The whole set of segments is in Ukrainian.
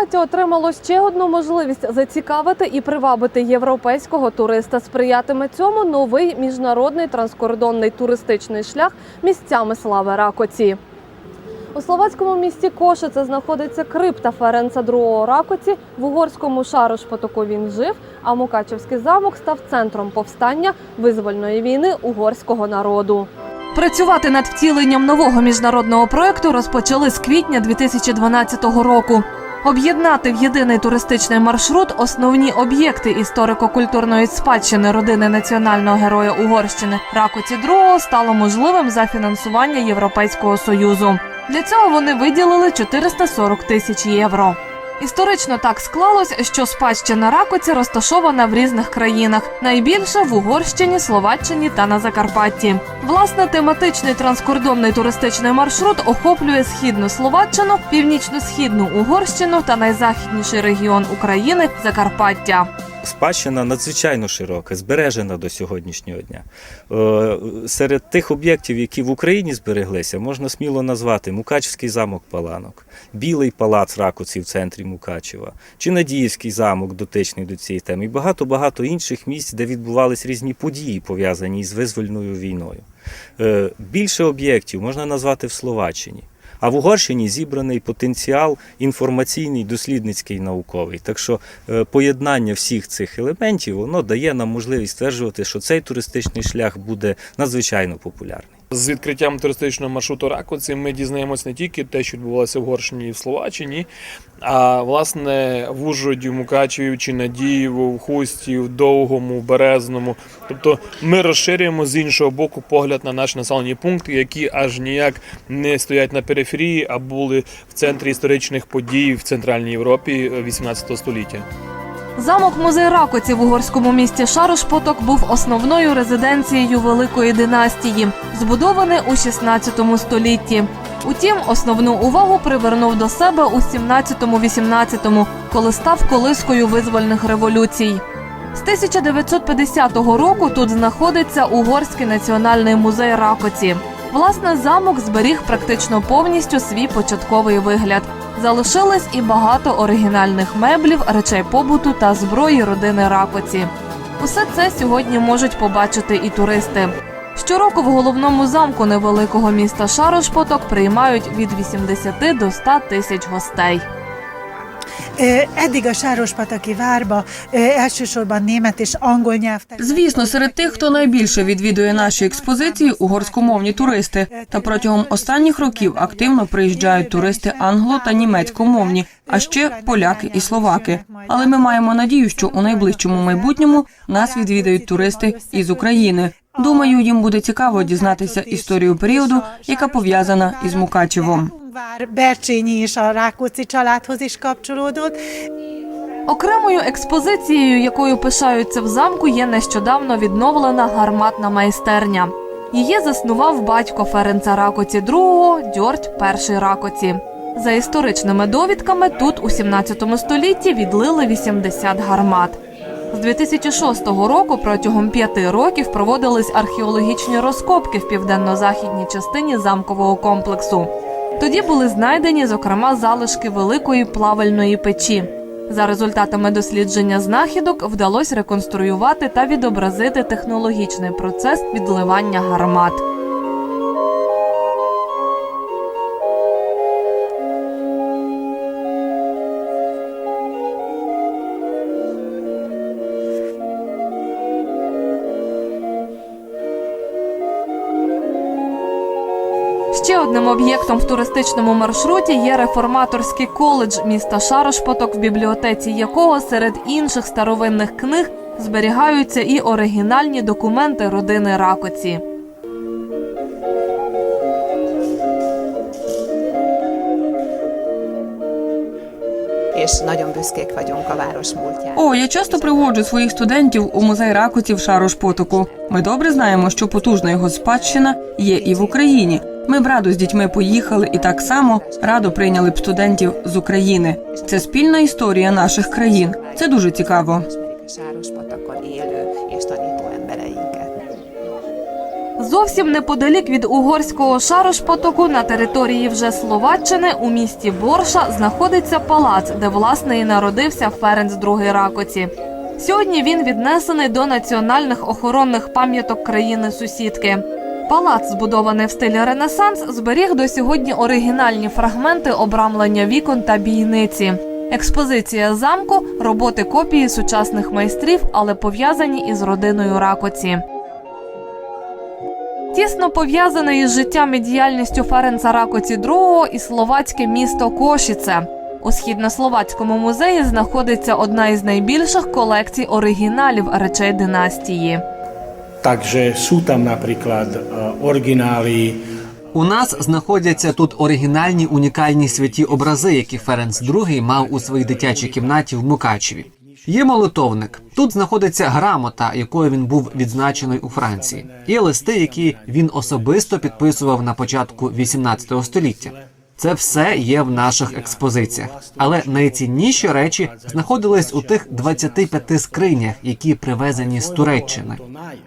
Закарпаття отримало ще одну можливість зацікавити і привабити європейського туриста. Сприятиме цьому новий міжнародний транскордонний туристичний шлях місцями слави Ракоці. У словацькому місті Кошице знаходиться крипта Ференца II Ракоці. В угорському Шарош-Потоку він жив, а Мукачевський замок став центром повстання визвольної війни угорського народу. Працювати над втіленням нового міжнародного проекту розпочали з квітня 2012 року. Об'єднати в єдиний туристичний маршрут основні об'єкти історико-культурної спадщини родини національного героя Угорщини Ракоці II стало можливим за фінансування Європейського союзу. Для цього вони виділили 440 тисяч євро. Історично так склалось, що спадщина Ракоці розташована в різних країнах. Найбільше в Угорщині, Словаччині та на Закарпатті. Власне, тематичний транскордонний туристичний маршрут охоплює східну Словаччину, північно-східну Угорщину та найзахідніший регіон України Закарпаття. Спадщина надзвичайно широка, збережена до сьогоднішнього дня. Е, Серед тих об'єктів, які в Україні збереглися, можна сміло назвати Мукачівський замок Паланок, Білий палац Ракоці в центрі Мукачева, чи Надіївський замок, дотичний до цієї теми, і багато-багато інших місць, де відбувались різні події, пов'язані з визвольною війною. Е, Більше об'єктів можна назвати в Словаччині. А в Угорщині зібраний потенціал інформаційний, дослідницький, науковий. Так що е, поєднання всіх цих елементів воно дає нам можливість стверджувати, що цей туристичний шлях буде надзвичайно популярний. З відкриттям туристичного маршруту Ракоці ми дізнаємось не тільки те, що відбувалося в Угорщині і в Словаччині, а власне в Ужгороді, Мукачеві, чи Надієво, в Хусті, в Довгому, в Березному. Тобто ми розширюємо з іншого боку погляд на наші населені пункти, які аж ніяк не стоять на периферії, а були в центрі історичних подій в Центральній Європі 18 століття. Замок музей Ракоці в угорському місті Шарош-Поток був основною резиденцією Великої династії, збудований у 16 столітті. Утім, основну увагу привернув до себе у 17-18, коли став колискою визвольних революцій. З 1950 року тут знаходиться Угорський національний музей Ракоці. Власне, замок зберіг практично повністю свій початковий вигляд. Залишилось і багато оригінальних меблів, речей побуту та зброї родини Ракоці. Усе це сьогодні можуть побачити і туристи. Щороку в головному замку невеликого міста Шарош-Поток приймають від 80 до 100 тисяч гостей. Eddig a Sárospataki várba elsősorban német és angol nyelvterület. Звісно, серед тих, хто найбільше відвідує наші експозиції, угорськомовні туристи. Та протягом останніх років активно приїжджають туристи англо та німецькомовні, а ще поляки і словаки. Але ми маємо надію, що у найближчому майбутньому нас відвідають туристи із України. Думаю, їм буде цікаво дізнатися історію періоду, яка пов'язана із Мукачевом. Vár Bercsényi is a Rákóczi családhoz is kapcsolódott. Окремою експозицією, якою пишаються в замку, є нещодавно відновлена гарматна майстерня. Її заснував батько Ференца Ракоці II Дьорть І Ракоці. За історичними довідками, тут у 17 столітті відлили 80 гармат. З 2006 року протягом п'яти років проводились археологічні розкопки в південно-західній частині замкового комплексу. Тоді були знайдені, зокрема, залишки великої плавальної печі. За результатами дослідження знахідок вдалося реконструювати та відобразити технологічний процес відливання гармат. Одним об'єктом в туристичному маршруті є реформаторський коледж міста Шарош-Поток, в бібліотеці якого серед інших старовинних книг зберігаються і оригінальні документи родини Ракоці. О, я часто приводжу своїх студентів у музей ракотів Шарош-Потоку. Ми добре знаємо, що потужна його спадщина є і в Україні. Ми б радо з дітьми поїхали і так само радо прийняли б студентів з України. Це спільна історія наших країн. Це дуже цікаво. Зовсім неподалік від угорського Шарош-потоку на території вже Словаччини у місті Борша знаходиться палац, де власне і народився Ференц II Ракоці. Сьогодні він віднесений до національних охоронних пам'яток країни сусідки. Палац, збудований в стилі Ренесанс, зберіг до сьогодні оригінальні фрагменти обрамлення вікон та бійниці. Експозиція замку роботи копії сучасних майстрів, але пов'язані із родиною Ракоці. Тісно пов'язане із життям і діяльністю Ференца Ракоці II і словацьке місто Кошіце. У східнословацькому музеї знаходиться одна із найбільших колекцій оригіналів речей династії. Takže sú tam napríklad e, originály У нас знаходяться тут оригінальні унікальні святі образи, які Ференц II мав у своїй дитячій кімнаті в Мукачеві. Є молитовник. Тут знаходиться грамота, якою він був відзначений у Франції. Є листи, які він особисто підписував на початку 18 століття. Це все є в наших експозиціях. Але найцінніші речі знаходились у тих 25 скринях, які привезені з Туреччини.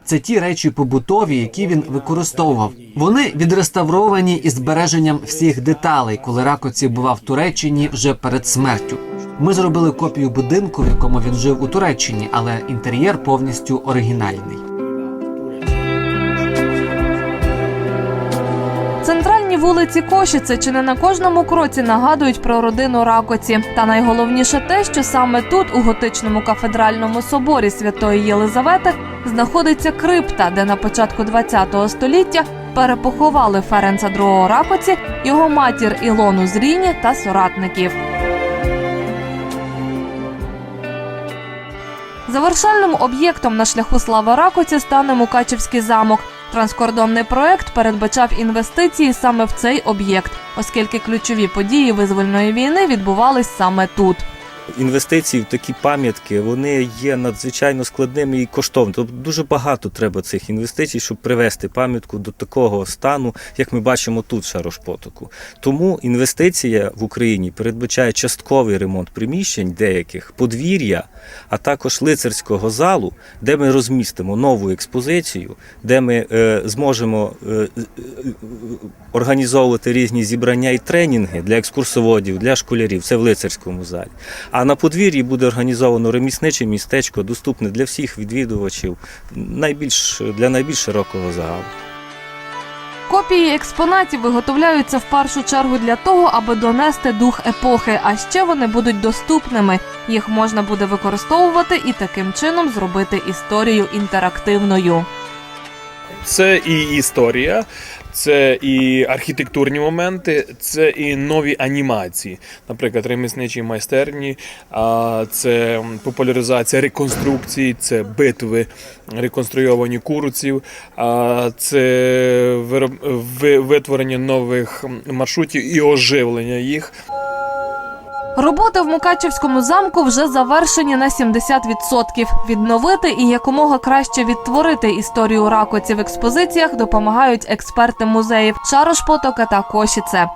Це ті речі побутові, які він використовував. Вони відреставровані із збереженням всіх деталей, коли Ракоці бував в Туреччині вже перед смертю. Ми зробили копію будинку, в якому він жив у Туреччині, але інтер'єр повністю оригінальний. Центральні вулиці Кошіце чи не на кожному кроці нагадують про родину Ракоці. Та найголовніше те, що саме тут, у готичному кафедральному соборі Святої Єлизавети, знаходиться крипта, де на початку ХХ століття перепоховали Ференца II Ракоці, його матір Ілону Зріні та соратників. Завершальним об'єктом на шляху слави Ракоці стане Мукачівський замок. Транскордонний проект передбачав інвестиції саме в цей об'єкт, оскільки ключові події визвольної війни відбувались саме тут. Інвестиції в такі пам'ятки вони є надзвичайно складними і коштовними. Тобто дуже багато треба цих інвестицій, щоб привести пам'ятку до такого стану, як ми бачимо тут Шарошпотоку. Тому інвестиція в Україні передбачає частковий ремонт приміщень деяких подвір'я, а також лицарського залу, де ми розмістимо нову експозицію, де ми е, зможемо е, е, організовувати різні зібрання і тренінги для екскурсоводів, для школярів. Це в лицарському залі. А на подвір'ї буде організовано ремісниче містечко, доступне для всіх відвідувачів, найбільш для найбільш широкого загалу. Копії експонатів виготовляються в першу чергу для того, аби донести дух епохи, а ще вони будуть доступними. Їх можна буде використовувати і таким чином зробити історію інтерактивною. Це і історія, це і архітектурні моменти, це і нові анімації, наприклад, ремісничі майстерні, це популяризація реконструкції, це битви, реконструйовані курців, це витворення нових маршрутів і оживлення їх. Роботи в Мукачевському замку вже завершені на 70%. Відновити і якомога краще відтворити історію ракоці в експозиціях допомагають експерти музеїв Шарошпотока та Кошіце.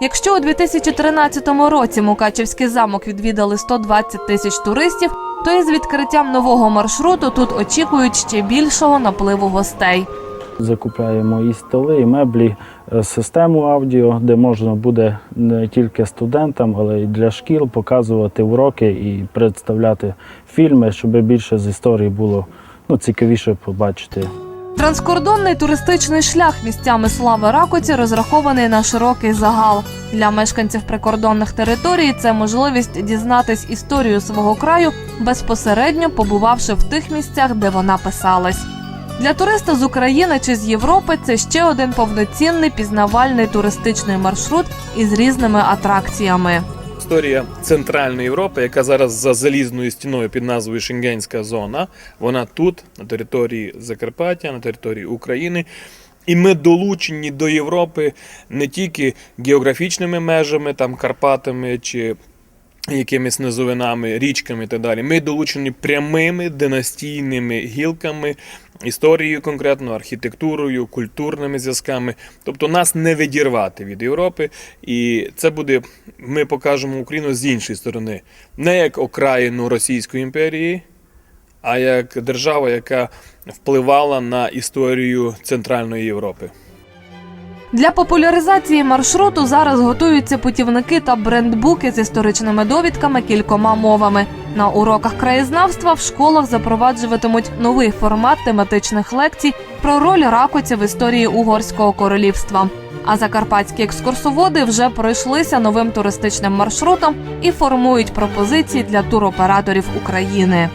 Якщо у 2013 році Мукачевський замок відвідали 120 тисяч туристів, то із відкриттям нового маршруту тут очікують ще більшого напливу гостей. Закупляємо і столи, і меблі, систему аудіо, де можна буде не тільки студентам, але й для шкіл показувати уроки і представляти фільми, щоб більше з історії було ну, цікавіше побачити. Транскордонний туристичний шлях місцями слави Ракоці розрахований на широкий загал. Для мешканців прикордонних територій це можливість дізнатись історію свого краю, безпосередньо побувавши в тих місцях, де вона писалась. Для туриста з України чи з Європи це ще один повноцінний пізнавальний туристичний маршрут із різними атракціями. Історія Центральної Європи, яка зараз за залізною стіною під назвою Шенгенська зона, вона тут, на території Закарпаття, на території України. І ми долучені до Європи не тільки географічними межами, там Карпатами чи якимись низовинами, річками і так далі. Ми долучені прямими династійними гілками, історією конкретно, архітектурою, культурними зв'язками. Тобто нас не відірвати від Європи. І це буде, ми покажемо Україну з іншої сторони, не як окраїну Російської імперії. а як держава, яка впливала на історію Центральної Європи. Для популяризації маршруту зараз готуються путівники та брендбуки з історичними довідками кількома мовами. На уроках краєзнавства в школах запроваджуватимуть новий формат тематичних лекцій про роль ракоці в історії угорського королівства. А закарпатські екскурсоводи вже пройшлися новим туристичним маршрутом і формують пропозиції для туроператорів України.